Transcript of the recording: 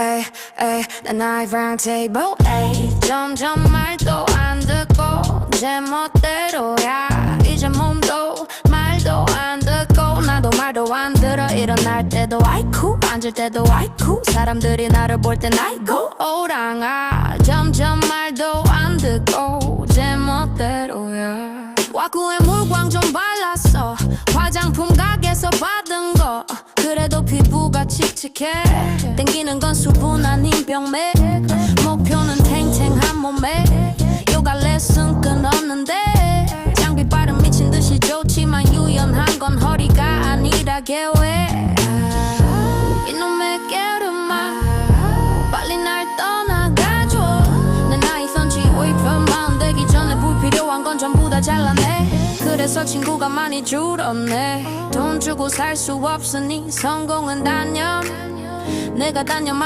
에이 에이 내 나이 round table. 에이 점점 말도 안 듣고 제 멋대로야 이제 몸도 말도 안 듣고 나도 말도 안 들어. 일어날 때도 아이쿠 앉을 때도 아이쿠. 사람들이 나를 볼 땐 아이고. 오랑아 점점 말도 안 듣고 제 멋대로야. 와꾸에 물광 좀 발랐어. 화장품 가게에서 그래도 피부가 칙칙해. 땡기는 건 수분 아닌 병맥 목표는 탱탱한 몸매. 요가 레슨 끊었는데. 장비 빠른 미친 듯이 좋지만 유연한 건 허리가 아니라 계획 이놈의 게으름아 빨리 날 떠나가줘. 내 나이 선지 오입편 마음 되기 전에 불필요한 건 전부 다 잘라내 그래서 친구가 많이 줄었네. 돈 주고 살 수 없으니 성공은 단념. 내가 단념